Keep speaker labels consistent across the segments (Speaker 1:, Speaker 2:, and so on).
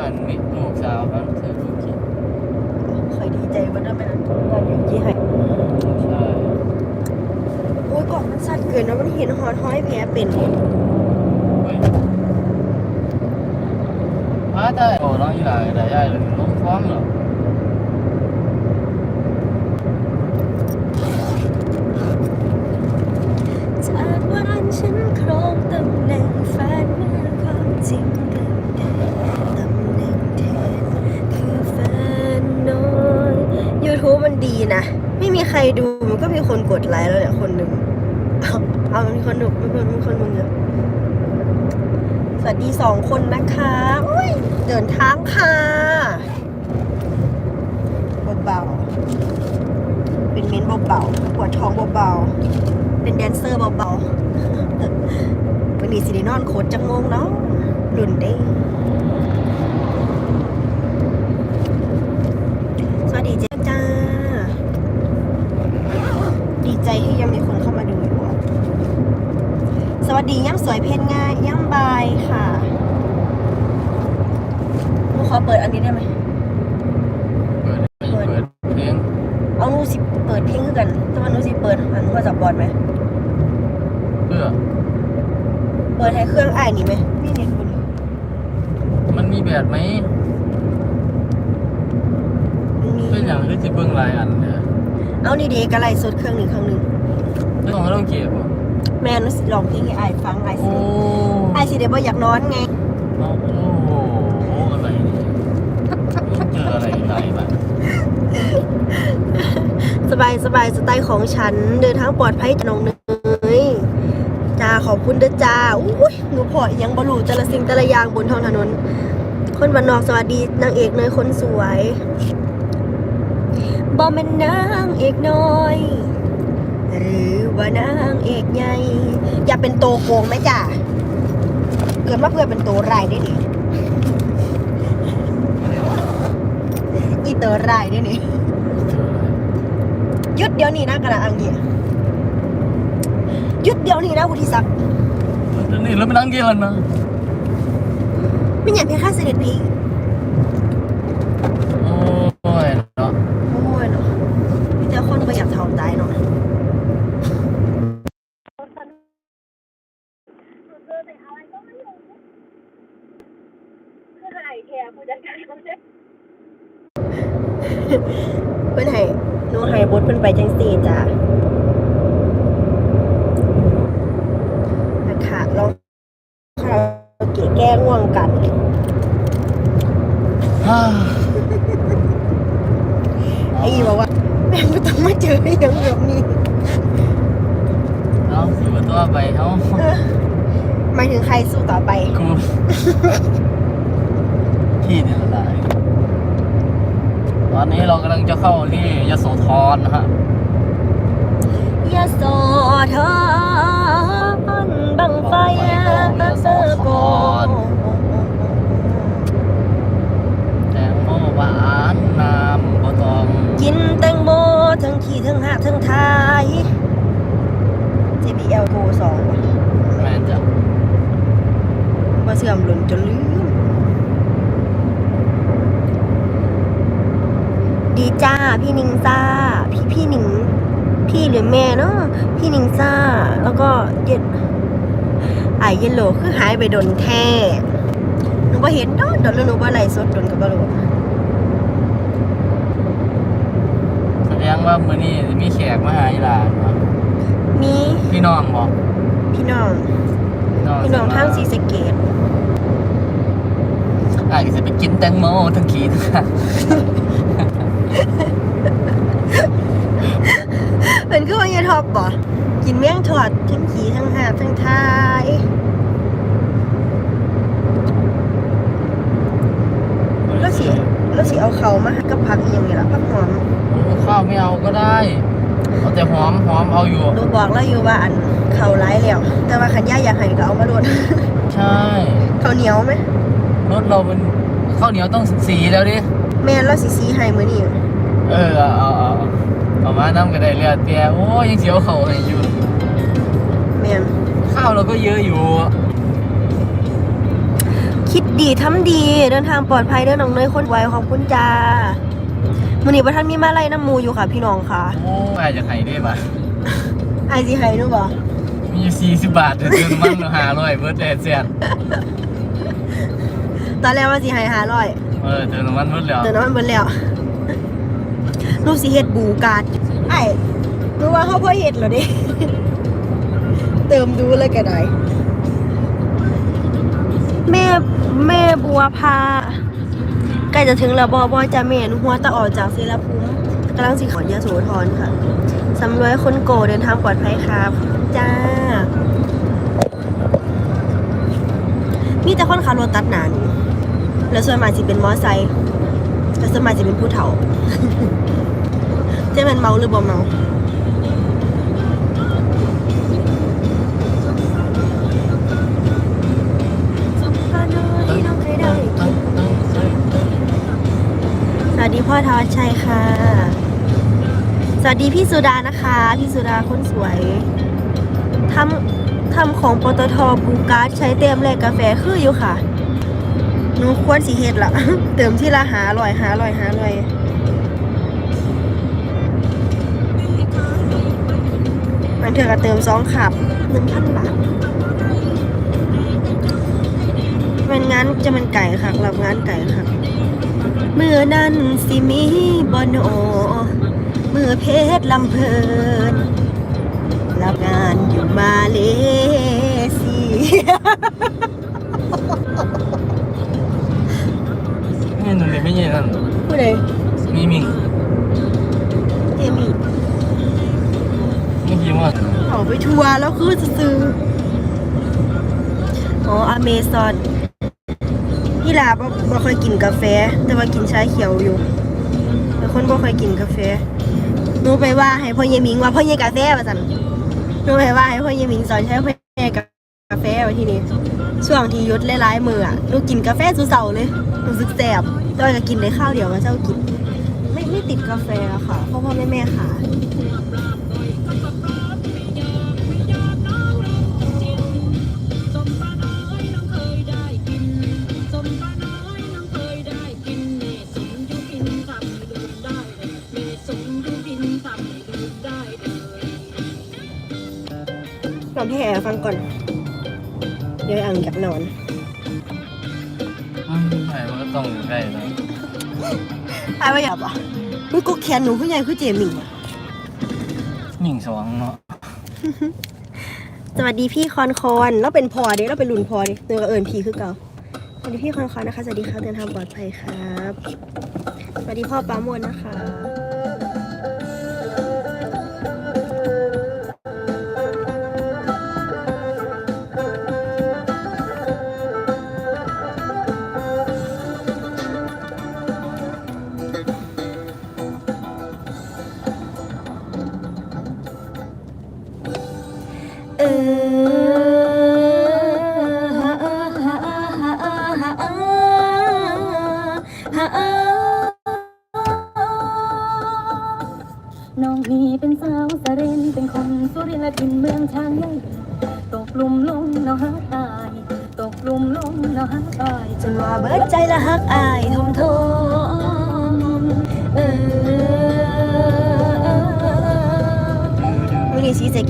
Speaker 1: ว่ามิหมูสาวครับเธอผู้คิด
Speaker 2: เคยดีใจวันนั้นไปนั้นงานอยู่ที่ให้
Speaker 1: ใช่
Speaker 2: โอ้ยกล่องมันสั้นเกินนะมันเห็นหอดห้อยแผลเป็น
Speaker 1: เฮ้ยพระได้โอ้น้องอีหลายได้ย่ายเลยลงฟ้องเหรอ
Speaker 2: ดูมันก็มีคนกดไลค์แล้วแหละคนหนึ่งเอาเอามันมีคนดูมีคนมีคนดูเยอะสวัสดีสองคนนะคะอุ้ยเดินทางค่ะเบาๆเป็นเม้นเบาๆปวดท้องเบาๆเป็นแดนเซอร์เบาๆวันนี้สิได้นอนโคตรจังงงเนาะรุ่นเด้สวัสดีเจ้าจ้า ดีใจที่ยังมีคนเข้ามาดูอยู่อะส วัสดีย่ำสวยเพนง่ายย่ำบายค่ะหนูขอเปิดอันนี้ได้ไหม
Speaker 1: เปิดเปิดเพลง
Speaker 2: เอาหนูสิเปิดเพลงคือกันแต่ว่าหนูสิเปิดหันโทรศัพท์บอดไหม
Speaker 1: เพื่อ
Speaker 2: เปิดให้เครื่องอ้ายนี่ไหมนี่เนี่ยคุณ
Speaker 1: มันมีแบบไหม
Speaker 2: มันมี
Speaker 1: เป็นอย่างที่จะเบิ่งหลายอันเนี่ย
Speaker 2: เอานี่เด็กอะไรสดเครื่องหนึ่งเครื่องหนึ่ง
Speaker 1: ไม่ต้องให้ต้องเก็บอะ
Speaker 2: แม่หนูสิลองเพลงให้อ้ายฟังอ้ายสิ
Speaker 1: โอ้
Speaker 2: อ้ายสิเดี๋ยวบ่อยากนอนไง
Speaker 1: โอ้โหอะไรเนี่ยเจออะไรหลายแบบ
Speaker 2: สบายสบายสไตล์ของฉันเดินทางปลอดภัยน้องเนยจ้าขอบคุณเด้อจ้าอุ้ยหนูพออีหยังบรูแต่ละสิ่งแต่ละอย่างบนท้องถนน คนบ้านนอกสวัสดีนางเอกเนยคนสวยบอเป็นนางเอกน้อย หรือว่านางเอกใหญ่อย่าเป็นโตโกงไหมจ้าเกิดมาเพื่อเป็นโตรายได้ดิอีเตอรายได้นี่หยุดเดี๋ยวนี้นะกระดาษอังเกียหยุดเดี๋ยวนี้นะวุฒิศักดิ์
Speaker 1: นี่แล้วมันนั่งเกี่ยวกันนะ
Speaker 2: ไม่อยากเพียงค่าเสด็จพี่ เพื่อนให้หนูให้บทเพื่อนไปจังสี่จ้านะคะลองคาราโอเกะแก้ง่วงกัน
Speaker 1: ฮ่า
Speaker 2: ไอ้อีบอกว่าแม่งไม่ต้องมาเจออยังแบบนี้
Speaker 1: เอาสิว่าตัวไปเอา
Speaker 2: หมายถึงใครสู้ต่อไป
Speaker 1: กูที่เนี่ยหลาย ตอนนี้เรากำลังจะเข้าที่ยโสธรนะฮะ
Speaker 2: ยาโสธรบังไฟเซอร์โก
Speaker 1: แตงโมหวานน้ำบ่ต้อง
Speaker 2: กินแตงโมทั้งขี่ทั้งหักทั้งทาย JBL Go 2ว่ะ
Speaker 1: แม่นจ้ะ
Speaker 2: ว่าเสื่อมหล่นจนลืม ดี จ้า พี่นิงจ้าพี่พี่หนิง พี่หรือแม่เนาะพี่นิงจ้าแล้วก็เย็นไอายเยลโลคือหายไปโดนแท้หนูว่าเห็นดอนดอนแล้วหนูว่าไหลฟ์สดโดนกับบรู
Speaker 1: แสดงว่ามื้อนี้มีแขกมาหาอีหลานเนาะ
Speaker 2: มี
Speaker 1: พี่น้องบ่
Speaker 2: พี่น้อง พี่น้องทางสีสะเกต
Speaker 1: อาจจะไปกินแตงโมทั้งขีทั้งหัก
Speaker 2: เป็นคือว่ายายทอบบ่กินเมี่ยงถอดทั้งขี่ทั้งหาบทั้งทายแล้วสิแล้วสิเอาเขามากับผักอีหยังนี่ล่ะผักหอม
Speaker 1: ข้าวไม่เอาก็ได้เอาแต่หอมหอมเอาอยู่
Speaker 2: หนูบอกแล้วอยู่ว่าอันเขาร้ายแล้วแต่ว่าขันย่าอยากให้ก็เอามาโดน
Speaker 1: ใช่
Speaker 2: เขาวเหนียวไหม
Speaker 1: รถเรามันข้าวเหนียวต้องสีแล้วดิ
Speaker 2: แม่นแล้วสิสีให้มื้อนี้
Speaker 1: เออเอาเอาเอาเอามาน้ำก็ได้เรียเตียโอ้ยยังเสียวเขาให้อยู่
Speaker 2: แม่น
Speaker 1: ข้าวเราก็เยอะอยู่
Speaker 2: คิดดีทำดีเดินทางปลอดภัยเด้อน้องเนยคนไวขอบคุณจ้ามื้อนี้บ่ทันมีมาไล่น้ำหมูอยู่ค่ะ พี่น้องค่ะ
Speaker 1: โอ้ยจะไห้ได้ปะ
Speaker 2: ไอสิให้หนูบ่
Speaker 1: มีสี่สิบบาทเดือนมันหาร้อยเบิร์ดแดดเสียน
Speaker 2: ตอนแรกว่าสิให้500
Speaker 1: เออเดือนมันเบิร์ดแล้ว
Speaker 2: เดี๋ยวน้ำมันเบิดแล้วลูกสิเฮ็ดบูการ์ดไอ้รู้ว่าเขาพ่อเฮ็ดเหรอดิเติมดูเลยก็ได้แม่แม่บัวพาใกล้จะถึงแล้วบอบอจะเมนหัวตะออกจากเซราภูมิกำลังสิขอนยาโสธรค่ะสำรวยคนโกเดินทางปลอดภัยครับ จ้า มีแต่คนขับรถตัดหนาน แล้วส่วนมากสิเป็นมอไซค์แล้วส่วนมากสิเป็นผู้เฒ่าจะเป็นเมาหรือบ่เมาสวัสดีพ่อทวัชชัยค่ะ สวัสดีพี่สุดานะคะ พี่สุดาคนสวยทำทำของปตทบูการ์ดใช้เต็มแลกกาแฟคืออยู่ค่ะ หนูควรสีเฮ็ดละเติมที่ละหาลอยหาลอยหาลอยมันเถื่อกับเติมสองขับหนึ่งพันบาทมันงานจะมันไก่ค่ะรับงานไก่ค่ะเมื่อนั้นสิมีบอนโอเมื่อเพชรลำเพลินรับงานอยู่มาเลเซีย
Speaker 1: นุ่มนี่ไม่ใช่นั่น
Speaker 2: ผู้ใด
Speaker 1: มีมิง
Speaker 2: เอมี่
Speaker 1: นี่คิดว่า
Speaker 2: ออกไปทัวร์แล้วคือจะซื้ออ๋ออเมซอนพี่ลาบ่บ่เคยกินกาแฟ แต่ว่ากินชาเขียวอยู่แต่คนบ่เคยกินกาแฟหนูไปว่าให้พ่อเยมิงว่าพ่อเยกาแฟว่าซั่นหนูไปว่าให้พ่อเยมิงสอนใช้พ่อเยกาแฟ ว่าที่นี่ช่วงที่ยุดหลายๆมื้ออะหนูกินกาแฟสุดเสาเลยรู้สึกแสบต่ว่าก็กินได้ข้าวเดียวมาเจ้ากิน ไม่ไม่ติดกาแฟอะค่ะเพราะพ่อแม่แม่ขายนอนให้แอร์ฟังก่อน เดี๋ยวอังอยากนอน
Speaker 1: อืมไม่มันก็ต้องอยู่ใกล้นะ
Speaker 2: ไอ้ว่าอยากอะมึงกูแขนหนูผู้ใหญ่คือเจมิงอะ
Speaker 1: มิงสองเนาะ
Speaker 2: สวัสดีพี่คอนคอนแล้วเป็นพอดิแล้วเป็นรุ่นพอดิตัวกับเอิญพีคือเก่าสวัสดีพี่คอนคอนนะคะสวัสดีครับเดินทางปลอดภัยครับ สวัสดีพ่อปราโมดนะคะ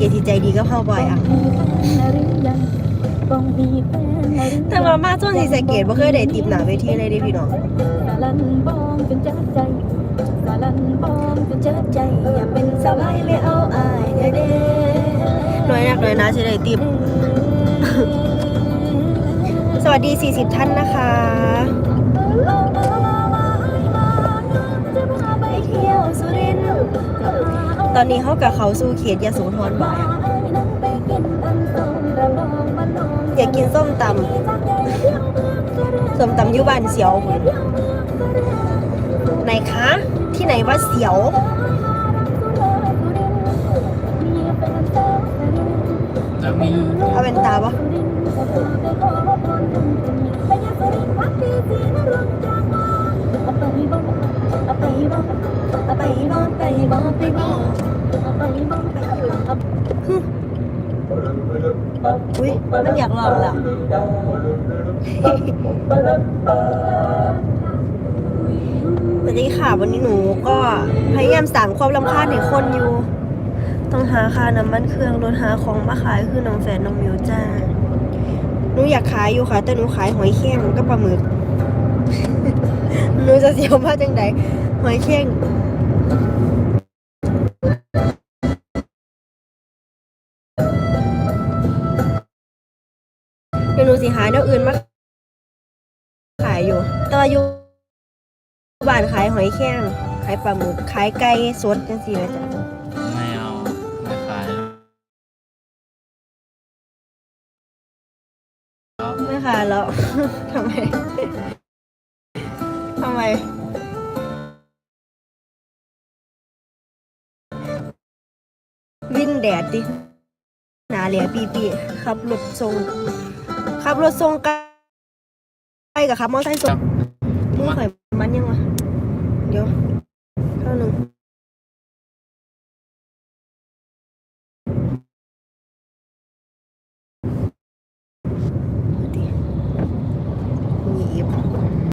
Speaker 3: วันนี้สี
Speaker 2: สะเกตที่ใจดีก็พ่อบ่อยอะ
Speaker 3: มีแฟนหรือยังบ้องมีแฟนหรือยัง
Speaker 2: แต่ว่ามาช่วงสีสะเกตบ่เคยได้ติบหนาเวทีเลยเดิพี่น้อง
Speaker 3: สาลันบ้องจนจัดใจสาลันบ้องจนจัดใจ
Speaker 2: อยากเป็นสาวไพ่ไม่เอาอายเด้อเด้น้อยนักน้อยนะสิได้ติบสวัสดี 40 ท่านนะคะ อนนี้เขากับเขาสู่เขตยโสธรบ่อยอะอยากกินส้มตำส้มตำยุบานเสียวไหนคะ ที่ไหนว่าเสียวเอาเป็นตาปะ
Speaker 3: ไปบ้างไปบ้างไปบ้างไปบ้างไปบ้างไปบ้าง
Speaker 2: อุ้ยมันอยากลองแล้วสวัสดีค่ะวันนี้หนูก็พยายามสั่งความรำคาญให้คนอยู่ ต้องหาค่าน้ำมันเครื่องรถหาของมาขายคือน้องแฟนน้องมิวจ้าหนูอยากขายอยู่ค่ะ แต่หนูขายหอยแครงกับปลาหมึกหนูจะเสียวมาจังใด หอยแครงเดี๋ยวหนูสิหาแนวอื่นมาขายอยู่แต่ว่าอยู่บ้านขายหอยแครงขายปลาหมึกขายไก่สดจังซี่แหละจ้ะ
Speaker 1: ไม่เอาไม่ขายแล้ว
Speaker 2: ไม่ขายแล้ว วิ่งแดดดิหนาเหลียปีปีขับรถทรงขับรถทรงไกลกับขับมอเตอร์ไซค์ทรงมือข่อยมันยังวะเดี๋ยว